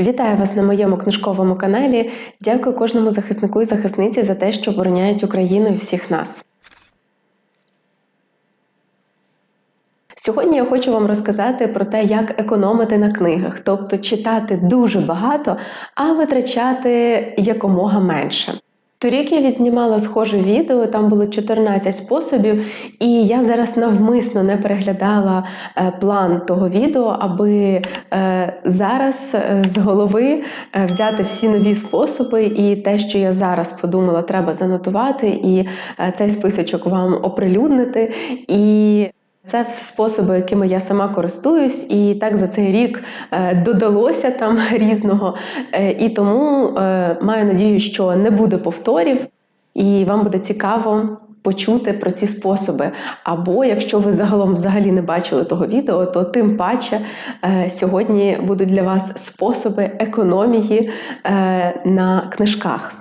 Вітаю вас на моєму книжковому каналі. Дякую кожному захиснику і захисниці за те, що обороняють Україну і всіх нас. Сьогодні я хочу вам розказати про те, як економити на книгах, тобто читати дуже багато, а витрачати якомога менше. Торік я відзнімала схоже відео, там було 14 способів, і я зараз навмисно не переглядала е, план того відео, аби е, зараз е, з голови взяти всі нові способи, і те, що я зараз подумала, треба занотувати, і цей списочок вам оприлюднити. І це все способи, якими я сама користуюсь, і так за цей рік е, додалося там різного. Е, і тому е, маю надію, що не буде повторів, і вам буде цікаво почути про ці способи. Або якщо ви загалом взагалі не бачили того відео, то тим паче сьогодні будуть для вас способи економії на книжках.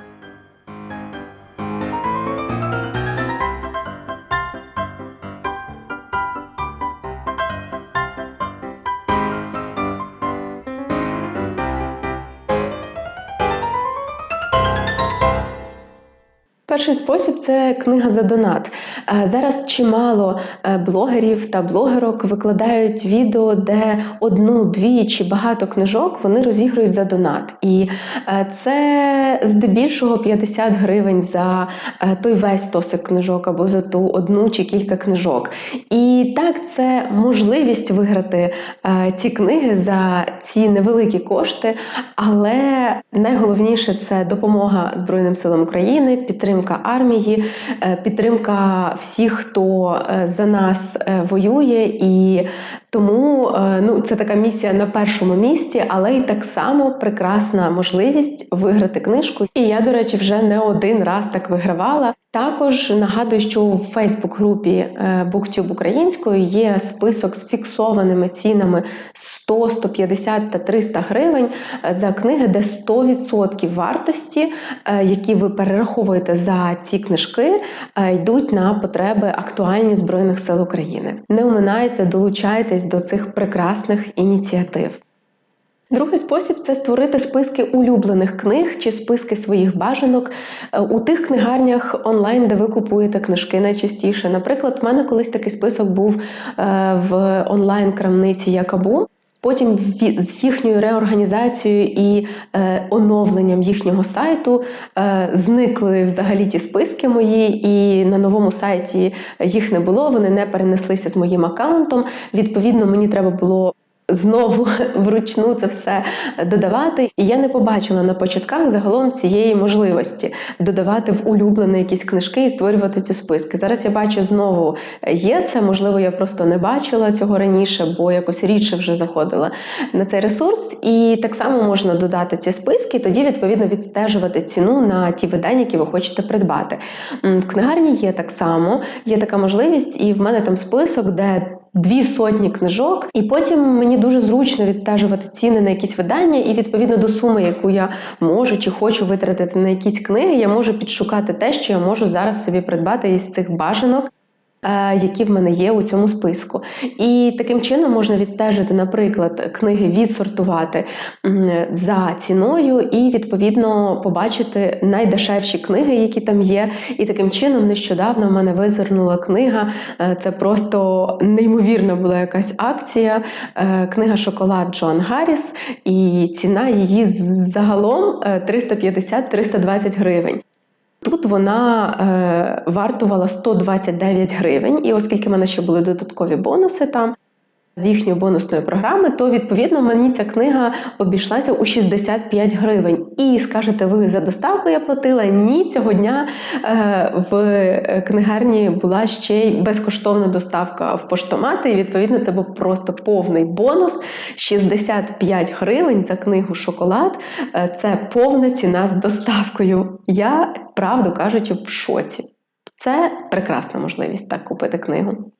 Перший спосіб це книга за донат. Е, зараз чимало е, блогерів та блогерок викладають відео, де одну, дві чи багато книжок вони розігрують за донат. І е, це здебільшого 50 гривень за той весь стосик книжок або за ту одну чи кілька книжок. І так, це можливість виграти ці книги за ці невеликі кошти, але найголовніше це допомога Збройним силам України, підтримка армії, е, підтримка всіх, хто е, за нас е, воює, і тому ну, це така місія на першому місці, але й так само прекрасна можливість виграти книжку. І я, до речі, вже не один раз так вигравала. Також нагадую, що у Фейсбук-групі BookTube українською є список з фіксованими цінами 100, 150 та 300 гривень за книги, де 100% вартості, які ви перераховуєте за ці книжки, йдуть на потреби актуальні Збройних сил України. Не оминайте, долучайтесь до цих прекрасних ініціатив. Другий спосіб це створити списки улюблених книг чи списки своїх бажанок е, у тих книгарнях онлайн, де ви купуєте книжки найчастіше. Наприклад, в мене колись такий список був е, в онлайн-крамниці Якабу. Потім з їхньою реорганізацією і е, оновленням їхнього сайту е, зникли взагалі ті списки мої, і на новому сайті їх не було. Вони не перенеслися з моїм аккаунтом. Відповідно, мені треба було знову вручну це все додавати. І я не побачила на початках загалом цієї можливості додавати в улюблені якісь книжки і створювати ці списки. Зараз я бачу знову є це. Можливо, я просто не бачила цього раніше, бо якось рідше вже заходила на цей ресурс. І так само можна додати ці списки, тоді відповідно відстежувати ціну на ті видання, які ви хочете придбати. В книгарні є так само, є така можливість, і в мене там список, де дві сотні книжок, і потім мені дуже зручно відстежувати ціни на якісь видання, і відповідно до суми, яку я можу чи хочу витратити на якісь книги, я можу підшукати те, що я можу зараз собі придбати із цих бажанок. Е, які в мене є у цьому списку. І таким чином можна відстежити, наприклад, книги відсортувати за ціною, і, відповідно, побачити найдешевші книги, які там є. І таким чином, нещодавно в мене визирнула книга. Е, це просто неймовірна була якась акція. Е, книга Шоколад Джон Гарріс, і ціна її загалом 350-320 гривень. Тут вона е, вартувала 129 гривень, і оскільки в мене ще були додаткові бонуси там з їхньої бонусної програми, то відповідно мені ця книга обійшлася у 65 гривень. І скажете, ви за доставку я платила? Ні, цього дня е, в книгарні була ще й безкоштовна доставка в поштомати. І відповідно це був просто повний бонус. 65 гривень за книгу Шоколад. Е, це повна ціна з доставкою. Я, правду кажучи, в шоці. Це прекрасна можливість так купити книгу.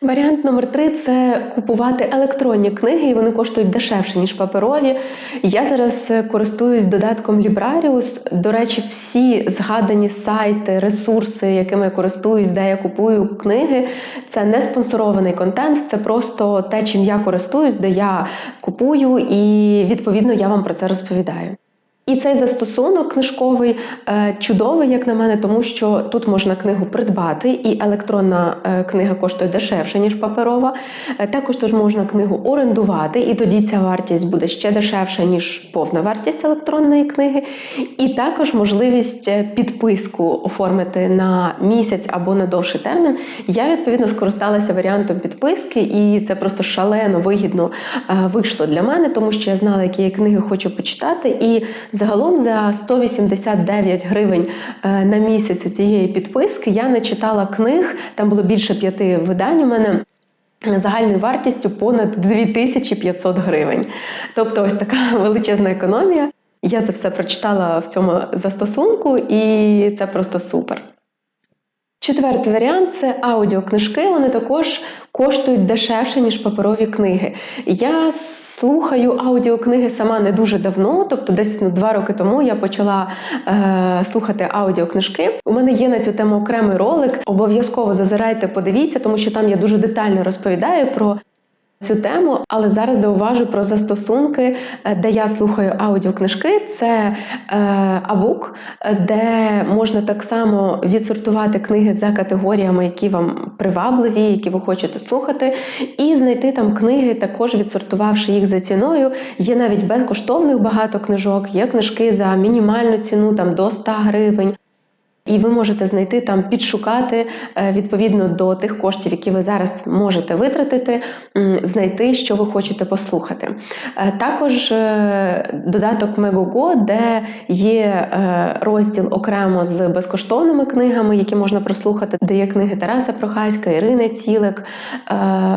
Варіант номер три це купувати електронні книги, і вони коштують дешевше, ніж паперові. Я зараз е, користуюсь додатком Librarius. До речі, всі згадані сайти, ресурси, якими я користуюсь, де я купую книги, це не спонсорований контент, це просто те, чим я користуюсь, де я купую, і відповідно я вам про це розповідаю. І цей застосунок книжковий е, чудовий, як на мене, тому що тут можна книгу придбати, і електронна е, книга коштує дешевше, ніж паперова. Е, також тут можна книгу орендувати, і тоді ця вартість буде ще дешевша, ніж повна вартість електронної книги. І також можливість підписку оформити на місяць або на довший термін. Я відповідно скористалася варіантом підписки, і це просто шалено вигідно вийшло для мене, тому що я знала, які я книги хочу почитати. і Загалом за 189 гривень е, на місяць цієї підписки я не читала книг, там було більше п'яти видань у мене. Загальною вартістю понад 2500 гривень. Тобто ось така величезна економія. Я це все прочитала в цьому застосунку, і це просто супер. Четвертий варіант це аудіокнижки. Вони також коштують дешевше, ніж паперові книги. Я слухаю аудіокниги сама не дуже давно, тобто десь ну, два роки тому я почала е, слухати аудіокнижки. У мене є на цю тему окремий ролик. Обов'язково зазирайте, подивіться, тому що там я дуже детально розповідаю про цю тему, але зараз зауважу про застосунки, е, де я слухаю аудіокнижки. Це е, Абук, де можна так само відсортувати книги за категоріями, які вам привабливі, які ви хочете слухати, і знайти там книги, також відсортувавши їх за ціною. Є навіть безкоштовних багато книжок, є книжки за мінімальну ціну, там до 100 гривень. І ви можете знайти там, підшукати е, відповідно до тих коштів, які ви зараз можете витратити, знайти, що ви хочете послухати. Е, також е, додаток Megogo, де є розділ окремо з безкоштовними книгами, які можна прослухати, де є книги Тараса Прохаська, Ірини Цілик,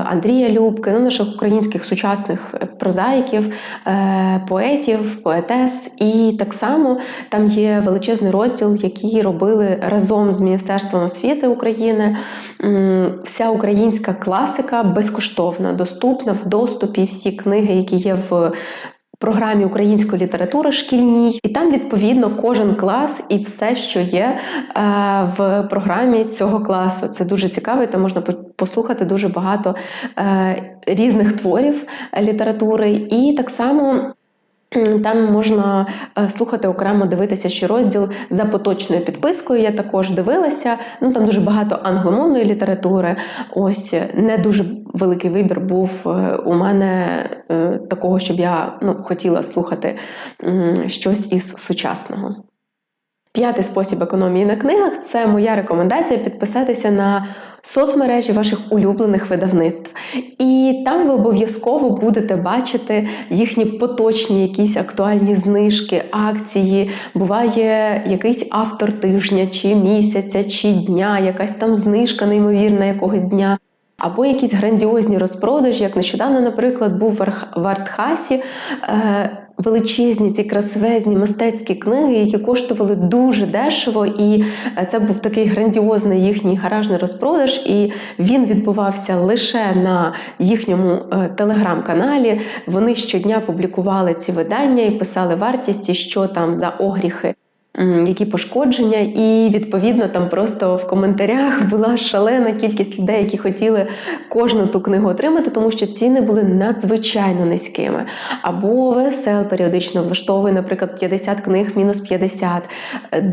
Андрія Любки, ну, наших українських сучасних прозаїків, поетів, поетес. І так само там є величезний розділ, який робили робили разом з Міністерством освіти України. Вся українська класика безкоштовна, доступна в доступі всі книги, які є в. Програмі української літератури шкільній, і там відповідно кожен клас і все, що є е, в програмі цього класу. Це дуже цікаво, і там можна послухати дуже багато е, різних творів літератури, і так само там можна е, слухати окремо, дивитися, що розділ за поточною підпискою. Я також дивилася. Ну там дуже багато англомовної літератури. Ось не дуже великий вибір був е, у мене е, такого, щоб я ну, хотіла слухати щось із сучасного. П'ятий спосіб економії на книгах це моя рекомендація підписатися на соцмережі ваших улюблених видавництв. І там ви обов'язково будете бачити їхні поточні якісь актуальні знижки, акції. Буває якийсь автор тижня, чи місяця, чи дня, якась там знижка неймовірна якогось дня. Або якісь грандіозні розпродажі, як нещодавно, наприклад, був в Артхасі е, величезні ці красивезні мистецькі книги, які коштували дуже дешево, і е, це був такий грандіозний їхній гаражний розпродаж, і він відбувався лише на їхньому е, телеграм-каналі. Вони щодня публікували ці видання і писали вартість, що там за огріхи які пошкодження, і відповідно там просто в коментарях була шалена кількість людей, які хотіли кожну ту книгу отримати, тому що ціни були надзвичайно низькими. Або ВСЛ періодично влаштовує, наприклад, 50 книг, мінус 50.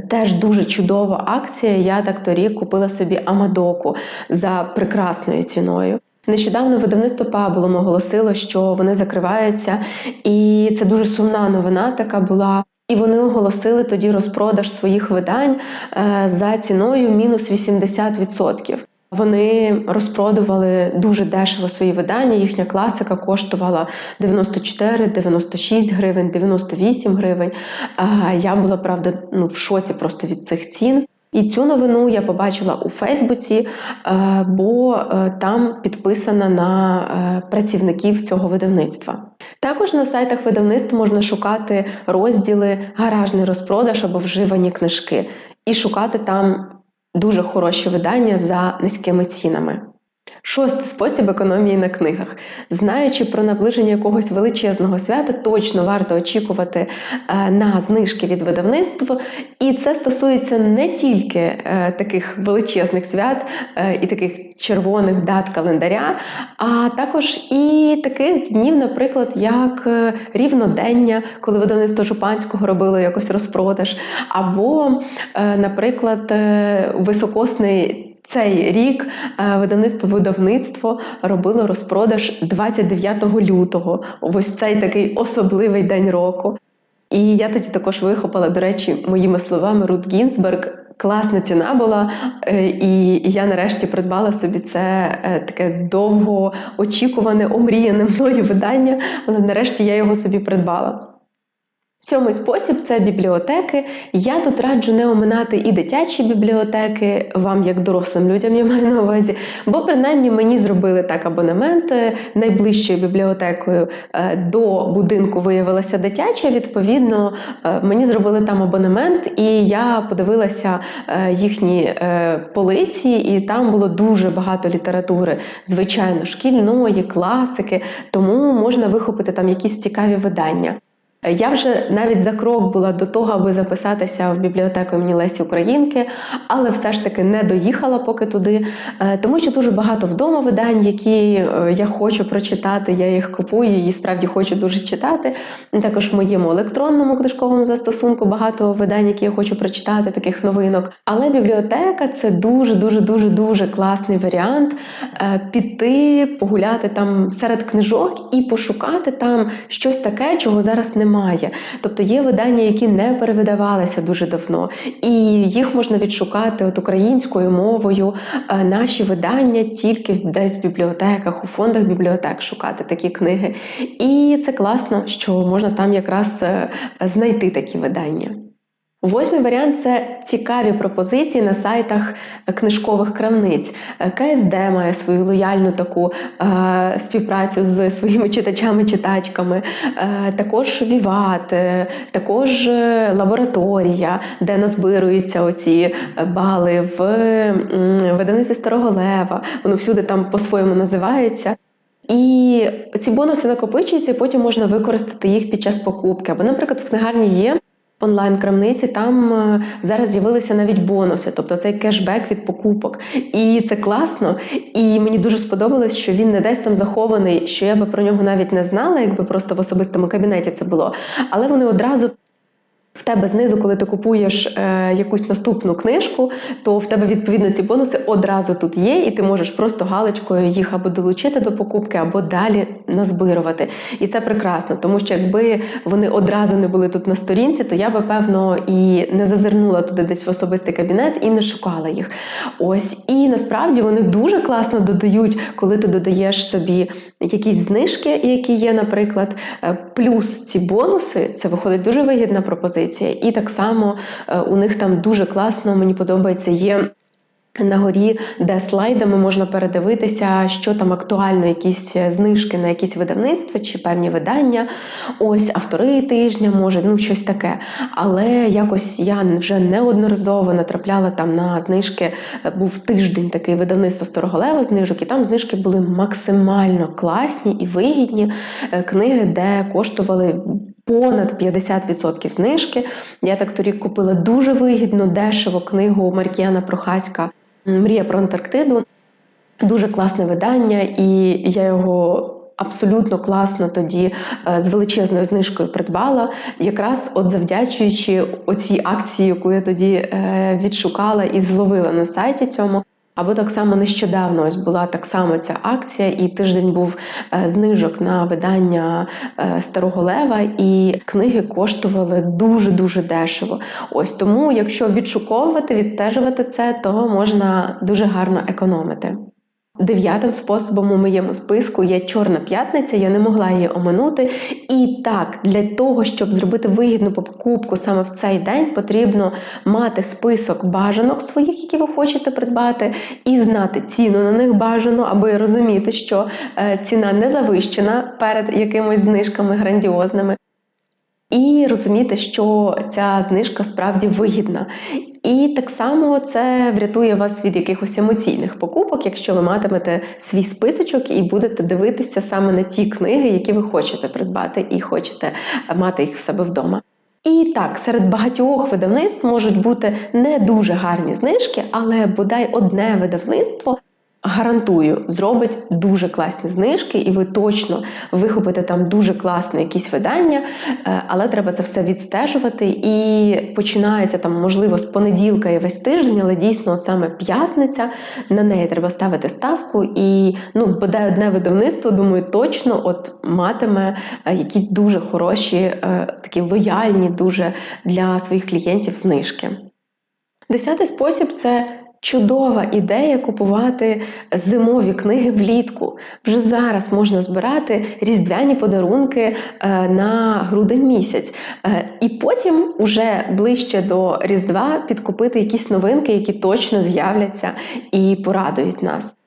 Теж дуже чудова акція. Я так торік купила собі Амадоку за прекрасною ціною. Нещодавно видавництво Паблом оголосило, що вони закриваються, і це дуже сумна новина. Така була. І вони оголосили тоді розпродаж своїх видань е, за ціною мінус 80%. Вони розпродували дуже дешево свої видання. Їхня класика коштувала 94-96 гривень, 98 гривень. Я була правда ну, в шоці просто від цих цін. І цю новину я побачила у Фейсбуці, е, бо е, там підписана на працівників цього видавництва. Також на сайтах видавництв можна шукати розділи гаражний розпродаж або вживані книжки, і шукати там дуже хороші видання за низькими цінами. Шостий спосіб економії на книгах. Знаючи про наближення якогось величезного свята, точно варто очікувати е, на знижки від видавництва. І це стосується не тільки е, таких величезних свят е, і таких червоних дат календаря, а також і таких днів, наприклад, як рівнодення, коли видавництво Жупанського робило якось розпродаж, або, наприклад, високосний. Цей рік е, видавництво видавництво робило розпродаж 29 лютого. Ось цей такий особливий день року. І я тоді також вихопила, до речі, моїми словами Рут Гінзберг. Класна ціна була, е, і я нарешті придбала собі це е, таке довго очікуване, омріяне мною видання, але нарешті я його собі придбала. Сьомий спосіб це бібліотеки. Я тут раджу не оминати і дитячі бібліотеки, вам, як дорослим людям, я маю на увазі, бо принаймні мені зробили так абонемент найближчою бібліотекою е, до будинку виявилася дитяча. Відповідно, е, мені зробили там абонемент, і я подивилася е, їхні полиці, і там було дуже багато літератури, звичайно, шкільної, класики, тому можна вихопити там якісь цікаві видання. Я вже навіть за крок була до того, аби записатися в бібліотеку імені Лесі Українки, але все ж таки не доїхала поки туди, е, тому що дуже багато вдома видань, які е, я хочу прочитати, я їх купую і справді хочу дуже читати. Також в моєму електронному книжковому застосунку багато видань, які я хочу прочитати, таких новинок. Але бібліотека це дуже дуже дуже дуже класний варіант е, піти, погуляти там серед книжок і пошукати там щось таке, чого зараз немає немає. Тобто є видання, які не перевидавалися дуже давно, і їх можна відшукати от українською мовою. Е, наші видання тільки десь в бібліотеках, у фондах бібліотек шукати такі книги. І це класно, що можна там якраз е, знайти такі видання. Восьмий варіант це цікаві пропозиції на сайтах книжкових крамниць. КСД має свою лояльну таку е, співпрацю з своїми читачами-читачками, е, також Віват, е, також е, лабораторія, де назбируються оці бали в виданиці Старого Лева. Воно всюди там по-своєму називається. І ці бонуси накопичуються, і потім можна використати їх під час покупки. Або, наприклад, в книгарні є онлайн-крамниці там е, зараз з'явилися навіть бонуси, тобто цей кешбек від покупок. І це класно. І мені дуже сподобалось, що він не десь там захований, що я би про нього навіть не знала, якби просто в особистому кабінеті це було. Але вони одразу. В тебе знизу, коли ти купуєш е, якусь наступну книжку, то в тебе відповідно ці бонуси одразу тут є, і ти можеш просто галочкою їх або долучити до покупки, або далі назбирувати. І це прекрасно, тому що якби вони одразу не були тут на сторінці, то я би певно і не зазирнула туди десь в особистий кабінет і не шукала їх. Ось і насправді вони дуже класно додають, коли ти додаєш собі якісь знижки, які є, наприклад, е, плюс ці бонуси, це виходить дуже вигідна пропозиція позиція. І так само е, у них там дуже класно, мені подобається, є. На горі, де слайдами можна передивитися, що там актуально, якісь знижки на якісь видавництва чи певні видання. Ось автори тижня, може, ну щось таке. Але якось я вже неодноразово натрапляла там на знижки. Був тиждень такий видавництво Староголева знижок, і там знижки були максимально класні і вигідні е, книги, де коштували понад 50% знижки. Я так торік купила дуже вигідно, дешево книгу Маркіяна Прохаська Мрія про Антарктиду. Дуже класне видання, і я його. Абсолютно класно тоді е, з величезною знижкою придбала, якраз от завдячуючи оцій акції, яку я тоді е, відшукала і зловила на сайті цьому. Або так само нещодавно ось була так само ця акція, і тиждень був е, знижок на видання е, Старого Лева, і книги коштували дуже-дуже дешево. Ось тому, якщо відшуковувати, відстежувати це, то можна дуже гарно економити. Дев'ятим способом у моєму списку є Чорна п'ятниця, я не могла її оминути. І так, для того, щоб зробити вигідну покупку саме в цей день, потрібно мати список бажанок своїх, які ви хочете придбати, і знати ціну на них бажану, аби розуміти, що е, ціна не завищена перед якимись знижками грандіозними. І розуміти, що ця знижка справді вигідна. І так само це врятує вас від якихось емоційних покупок, якщо ви матимете свій списочок і будете дивитися саме на ті книги, які ви хочете придбати, і хочете мати їх в себе вдома. І так, серед багатьох видавництв можуть бути не дуже гарні знижки, але бодай одне видавництво Гарантую, зробить дуже класні знижки, і ви точно вихопите там дуже класне якісь видання, е, але треба це все відстежувати. І починається там, можливо, з понеділка і весь тиждень, але дійсно саме п'ятниця. На неї треба ставити ставку. І ну, бодай одне видавництво, думаю, точно от матиме е, якісь дуже хороші, е, такі лояльні, дуже для своїх клієнтів знижки. Десятий спосіб це Чудова ідея купувати зимові книги влітку. Вже зараз можна збирати різдвяні подарунки е, на грудень місяць, е, і потім, уже ближче до Різдва, підкупити якісь новинки, які точно з'являться і порадують нас.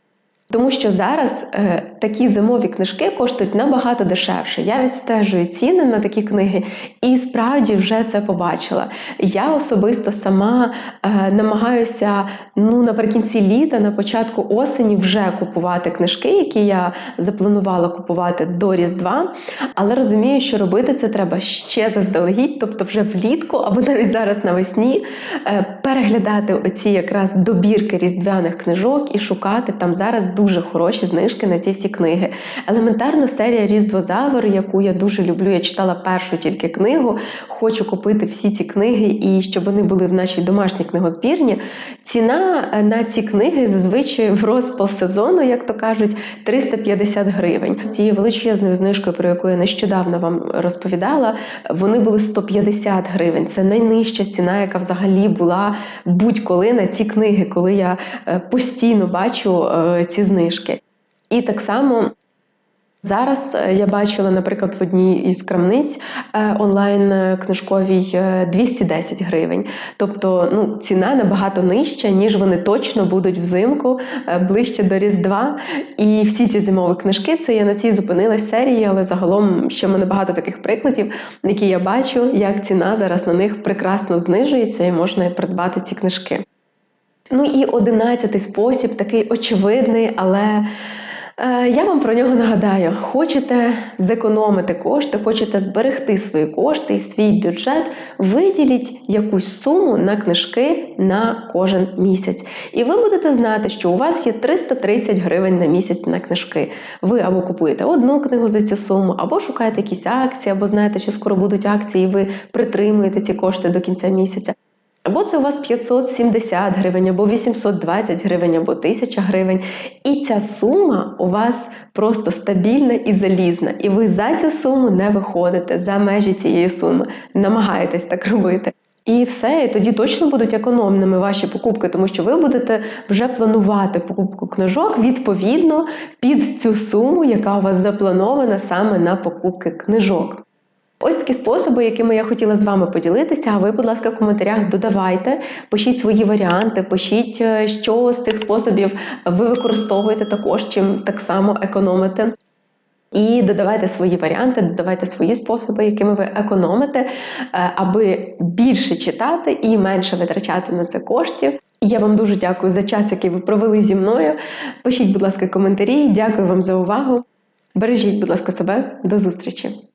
Тому що зараз е, такі зимові книжки коштують набагато дешевше. Я відстежую ціни на такі книги і справді вже це побачила. Я особисто сама е, намагаюся ну, наприкінці літа, на початку осені, вже купувати книжки, які я запланувала купувати до Різдва. Але розумію, що робити це треба ще заздалегідь, тобто вже влітку або навіть зараз навесні, е, переглядати оці якраз добірки різдвяних книжок і шукати там зараз дуже хороші знижки на ці всі книги. Елементарна серія Різдвозавр, яку я дуже люблю. Я читала першу тільки книгу. Хочу купити всі ці книги і щоб вони були в нашій домашній книгозбірні. Ціна е, на ці книги зазвичай в розпал сезону, як то кажуть, 350 гривень. З цією величезною знижкою, про яку я нещодавно вам розповідала, вони були 150 гривень. Це найнижча ціна, яка взагалі була будь-коли на ці книги, коли я е, постійно бачу е, ці знижки. І так само. Зараз е, я бачила, наприклад, в одній із крамниць е, онлайн е, книжковій 210 гривень. Тобто ну, ціна набагато нижча, ніж вони точно будуть взимку ближче до Різдва. І всі ці зимові книжки це я на цій зупинилась серії, але загалом ще в мене багато таких прикладів, які я бачу, як ціна зараз на них прекрасно знижується і можна придбати ці книжки. Ну і одинадцятий спосіб, такий очевидний, але е, я вам про нього нагадаю: хочете зекономити кошти, хочете зберегти свої кошти і свій бюджет, виділіть якусь суму на книжки на кожен місяць. І ви будете знати, що у вас є 330 гривень на місяць на книжки. Ви або купуєте одну книгу за цю суму, або шукаєте якісь акції, або знаєте, що скоро будуть акції, і ви притримуєте ці кошти до кінця місяця. Або це у вас 570 гривень, або 820 гривень, або 1000 гривень. І ця сума у вас просто стабільна і залізна. І ви за цю суму не виходите за межі цієї суми, намагаєтесь так робити. І все, і тоді точно будуть економними ваші покупки, тому що ви будете вже планувати покупку книжок відповідно під цю суму, яка у вас запланована саме на покупки книжок. Ось такі способи, якими я хотіла з вами поділитися. А ви, будь ласка, в коментарях додавайте, пишіть свої варіанти, пишіть, е, що з цих способів ви використовуєте також, чим так само економите. І додавайте свої варіанти, додавайте свої способи, якими ви економите, е, аби більше читати і менше витрачати на це коштів. І я вам дуже дякую за час, який ви провели зі мною. Пишіть, будь ласка, коментарі. Дякую вам за увагу. Бережіть, будь ласка, себе. До зустрічі!